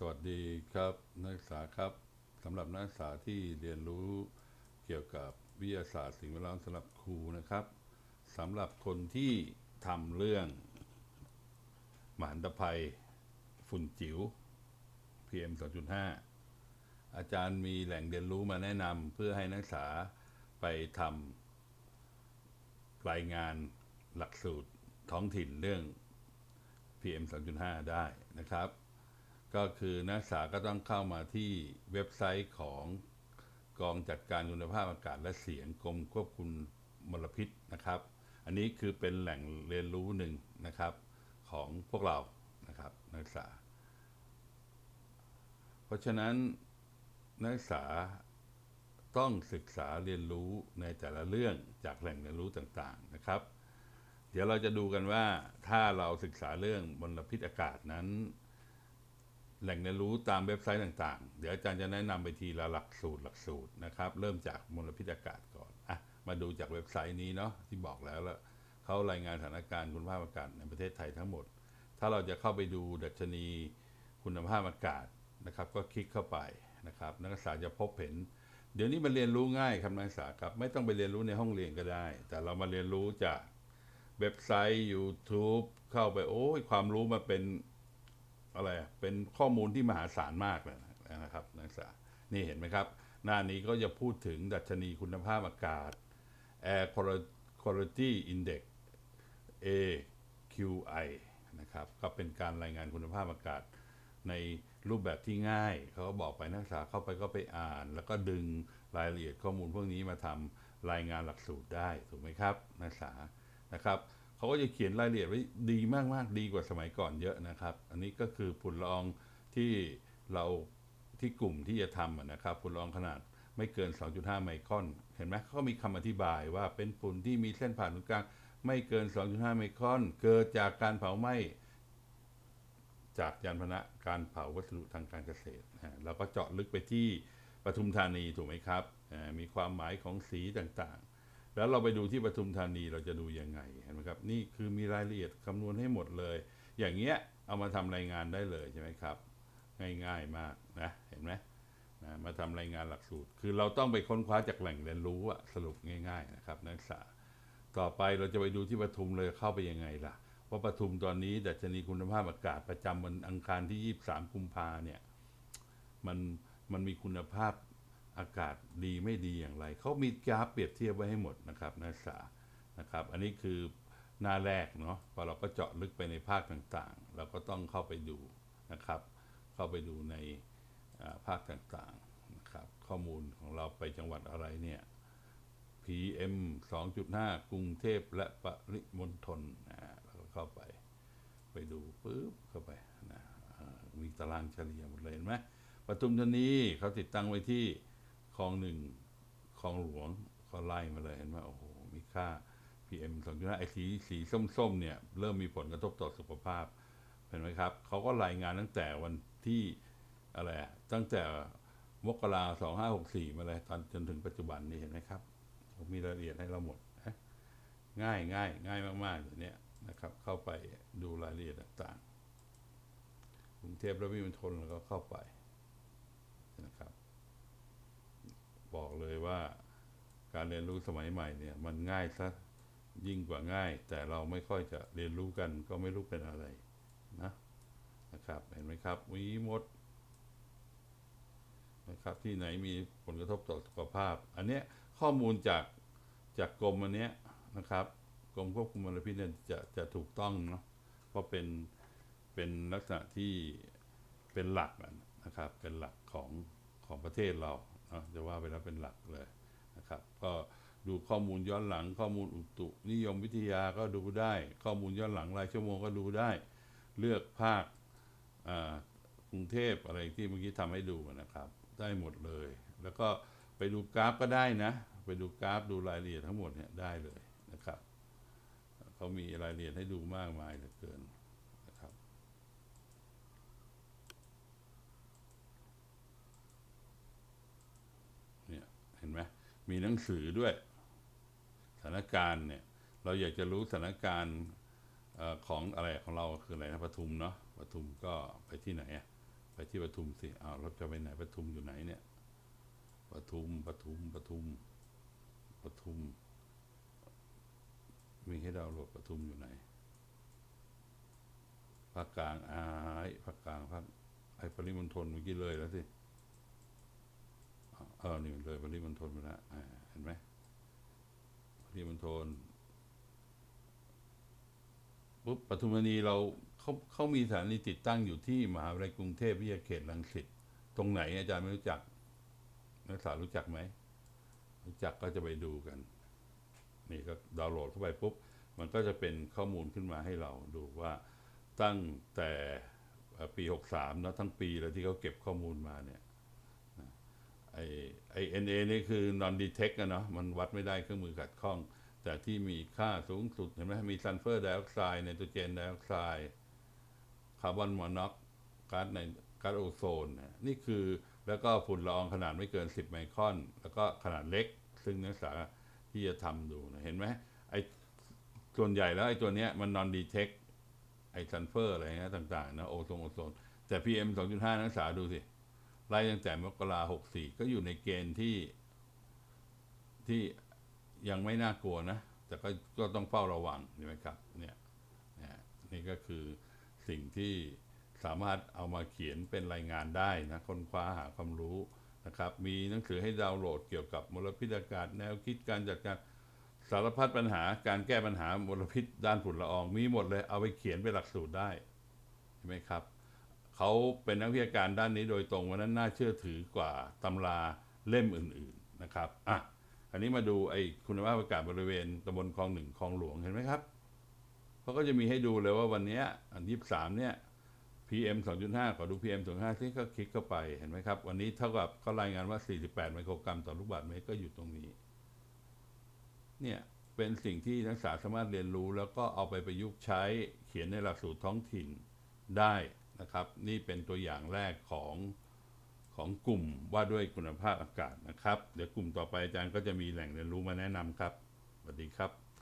สวัสดีครับนักศึกษาครับสำหรับนักศึกษาที่เรียนรู้เกี่ยวกับวิทยาศาสตร์สิ่งแวดล้อมสำหรับครูนะครับสำหรับคนที่ทำเรื่องหมันตภัยฝุ่นจิ๋ว PM 2.5 อาจารย์มีแหล่งเรียนรู้มาแนะนำเพื่อให้นักศึกษาไปทำรายงานหลักสูตรท้องถิ่นเรื่อง PM 2.5 ได้นะครับ ก็คือนักศึกษาก็ต้องเข้ามาที่เว็บไซต์ของกองจัดการคุณภาพอากาศและเสียงกรมควบคุมมลพิษนะครับ อันนี้คือเป็นแหล่งเรียนรู้หนึ่งนะครับของพวกเรานะครับนักศึกษา เพราะฉะนั้นนักศึกษาต้องศึกษาเรียนรู้ในแต่ละเรื่องจากแหล่งเรียนรู้ต่างๆนะครับ เดี๋ยวเราจะดูกันว่าถ้าเราศึกษาเรื่องมลพิษอากาศนั้น แหล่งเรียนรู้ตามเว็บไซต์ต่างๆ เดี๋ยวอาจารย์จะแนะนำไปทีละหลักสูตรหลักสูตรนะครับ เริ่มจากมลพิษอากาศก่อนอะมาดูจากเว็บไซต์นี้เนาะที่บอกแล้วแล้วเขารายงานสถานการณ์คุณภาพอากาศในประเทศไทยทั้งหมด ถ้าเราจะเข้าไปดูดัชนีคุณภาพอากาศนะครับ ก็คลิกเข้าไปนะครับ นักศึกษาจะพบเห็น เดี๋ยวนี้มันเรียนรู้ง่ายครับนักศึกษาครับไม่ต้องไปเรียนรู้ในห้องเรียนก็ได้ แต่เรามาเรียนรู้จากเว็บไซต์ YouTube เข้าไปโอ้ยความรู้มาเป็น อะไรเป็นข้อมูลที่มหาศาลมากเลยนะครับนักศึกษานี่เห็นไหมครับ หน้านี้ก็จะพูดถึงดัชนีคุณภาพอากาศ Air Quality Index AQI นะครับก็เป็นการรายงานคุณภาพอากาศในรูปแบบที่ง่าย เขาก็บอกไปนักศึกษาเข้าไปก็ไปอ่าน แล้วก็ดึงรายละเอียดข้อมูลพวกนี้มาทำรายงานหลักสูตรได้ถูกไหมครับนักศึกษานะครับ เขาก็จะเขียนรายละเอียดไว้ดีมากๆ ดีกว่าสมัยก่อนเยอะนะครับ อันนี้ก็คือฝุ่นละอองที่เราที่กลุ่มที่จะทำนะครับฝุ่นละอองขนาดไม่เกิน 2.5 ไมครอน เห็นไหมเขามีคำอธิบายว่าเป็นฝุ่นที่มีเส้นผ่านศูนย์กลางไม่เกิน 2.5 ไมครอน เกิดจากการเผาไหม้จากยานพาหนะการเผาวัสดุทางการเกษตรนะเราก็เจาะลึกไปที่ปทุมธานีถูกไหมครับ มีความหมายของสีต่างๆ แล้วเราไปดูที่ปทุมธานีเราจะดูยังไงเห็นไหมครับ นี่คือมีรายละเอียดคำนวณให้หมดเลย อย่างเงี้ยเอามาทำรายงานได้เลยใช่ไหมครับ ง่ายๆมากนะเห็นไหมนะมาทำรายงานหลักสูตร คือเราต้องไปค้นคว้าจากแหล่งเรียนรู้อะสรุปง่าย ๆนะครับ นักศึกษาต่อไปเราจะไปดูที่ปทุมเลยเข้าไปยังไงล่ะเพราปทุมตอนนี้ดัชนีคุณภาพอากาศประจำวันอังคารที่ 23 กุมภาเนี่ยมันมันมีคุณภาพ อากาศดีไม่ดีอย่างไร เขามีกราฟเปรียบเทียบไว้ให้หมดนะครับนักศึกษานะครับ อันนี้คือหน้าแรกเนาะพอเราก็เจาะลึกไปในภาคต่างๆ เราก็ต้องเข้าไปดูนะครับ เข้าไปดูในภาคต่างๆนะครับข้อมูลของเราไปจังหวัดอะไรเนี่ย PM 2.5 กรุงเทพและปริมณฑลนะเราก็เข้าไป ไปดูปุ๊บเข้าไปนะมีตารางเฉลี่ยหมดเลยเห็นไหมปทุมธานีเขาติดตั้งไว้ที่ คลองหนึ่งคลองหลวงเขาไล่มาเลยเห็นไหมโอ้โหมีค่า PM 2.5ไอ้สีสีส้มๆเนี่ยเริ่มมีผลกระทบต่อสุขภาพเห็นไหมครับเขาก็รายงานตั้งแต่วันที่อะไรตั้งแต่มกราสองห้าหกสี่มาเลยตอนจนถึงปัจจุบันนี้เห็นไหมครับผมมีรายละเอียดให้เราหมดง่ายง่ายง่ายมากๆเลยเนี่ยนะครับ เข้าไปดูรายละเอียดต่างๆกรุงเทพและวิมณฑลเราก็เข้าไปนะครับ บอกเลยว่า การเรียนรู้สมัยใหม่เนี่ย มันง่ายซะยิ่งกว่าง่าย แต่เราไม่ค่อยจะเรียนรู้กันก็ไม่รู้เป็นอะไรนะนะครับ เห็นไหมครับมีมดนะครับที่ไหนมีผลกระทบต่อสุขภาพ อันเนี้ยข้อมูลจากจากกรมอันเนี้ยนะครับกรมควบคุมมลพิษเนี่ยจะจะถูกต้องเนาะเพราะเป็นเป็นลักษณะที่เป็นหลักนะครับ เป็นหลักของของประเทศเรา นะจะว่าไปแล้วเป็นหลักเลยนะครับ ก็ดูข้อมูลย้อนหลังข้อมูลอุตุ นิยมวิทยาก็ดูได้ ข้อมูลย้อนหลังรายชั่วโมงก็ดูได้ เลือกภาคกรุงเทพอะไรที่เมื่อกี้ทำให้ดูนะครับ ได้หมดเลย แล้วก็ไปดูกราฟก็ได้นะ ไปดูกราฟดูรายละเอียดทั้งหมดเนี่ยได้เลยนะครับเขามีรายละเอียดให้ดูมากมายเหลือเกินนะครับ เนี่ยเห็นไหมมีหนังสือด้วย สถานการณ์เนี่ย เราอยากจะรู้สถานการณ์ของอะไรของเราคืออะไรนะปทุมเนาะปทุมก็ไปที่ไหนอะไปที่ปทุมสิอ้าวเราจะไปไหนปทุมอยู่ไหนเนี่ยปทุมปทุมปทุมปทุม มีให้ดาวโหลดปทุมอยู่ไหนภาคกลางอ้ายภาคกลางภาคไอ้ปริมณฑลเมื่อกี้เลยแล้วสิ ออนี่เลยปริมณฑลไปแล้วเห็นไหมปริมณฑลปุ๊บปทุมธานีเราเขาเขามีสถานีติดตั้งอยู่ที่มหาวิทยาลัยกรุงเทพวิทยาเขตรังสิตตรงไหนอาจารย์ไม่รู้จัก นักศึกษารู้จักไหมรู้จักก็จะไปดูกัน นี่ก็ดาวน์โหลดเข้าไปปุ๊บ มันก็จะเป็นข้อมูลขึ้นมาให้เราดูว่าตั้งแต่ปี 63แล้วทั้งปีเลยที่เขาเก็บข้อมูลมาเนี่ย ไอไอเอ็นเอนี่คือ non detect อะเนาะมันวัดไม่ได้เครื่องมือขัดข้อง แต่ที่มีค่าสูงสุดเห็นไหมมีซัลเฟอร์ไดออกไซด์ไนโตรเจนไดออกไซด์คาร์บอนมอนอกก๊าซในก๊าซโอโซนนะนี่คือแล้วก็ฝุ่นละอองขนาดไม่เกิน 10 ไมครอน แล้วก็ขนาดเล็ก ซึ่งนักศึกษาที่จะทำดูนะเห็นไหมไอส่วนใหญ่แล้วไอตัวเนี้ยมัน non detect ไอซัลเฟอร์อะไรเงี้ยต่างๆนะโอโซนโอโซนแต่ PM 2.5 นักศึกษาดูสิ ไล่ตั้งแต่มกราหกสี่ก็อยู่ในเกณฑ์ที่ที่ยังไม่น่ากลัวนะ แต่ก็ก็ต้องเฝ้าระวังใช่ไหมครับเนี่ยเนี่ยนี่ก็คือสิ่งที่สามารถเอามาเขียนเป็นรายงานได้นะค้นคว้าหาความรู้นะครับ มีหนังสือให้ดาวน์โหลดเกี่ยวกับมลพิษอากาศ แนวคิดการจัดการสารพัดปัญหาการแก้ปัญหามลพิษด้านฝุ่นละอองมีหมดเลยเอาไปเขียนเป็นหลักสูตรได้ใช่ไหมครับ เขาเป็นนักวิทยาการด้านนี้โดยตรงวันนั้นน่าเชื่อถือกว่าตำราเล่มอื่นๆนะครับอะอันนี้มาดูไอ้คุณภาพอากาศบริเวณตำบลคลองหนึ่งคลองหลวงเห็นไหมครับเขาก็จะมีให้ดูเลยว่าวันนี้อันที่สามเนี่ย PM 2.5 ขอดู PM 2.5ที่ก็คลิกเข้าไปเห็นไหมครับ วันนี้เท่ากับเขารายงานว่า 48 ไมโครกรัมต่อลูกบาศก์เมตรก็อยู่ตรงนี้ เนี่ยเป็นสิ่งที่นักศึกษาสามารถเรียนรู้ แล้วก็เอาไปประยุกต์ใช้เขียนในหลักสูตรท้องถิ่นได้ นะครับนี่เป็นตัวอย่างแรกของของกลุ่มว่าด้วยคุณภาพอากาศนะครับ เดี๋ยวกลุ่มต่อไปอาจารย์ก็จะมีแหล่งเรียนรู้มาแนะนำครับสวัสดีครับ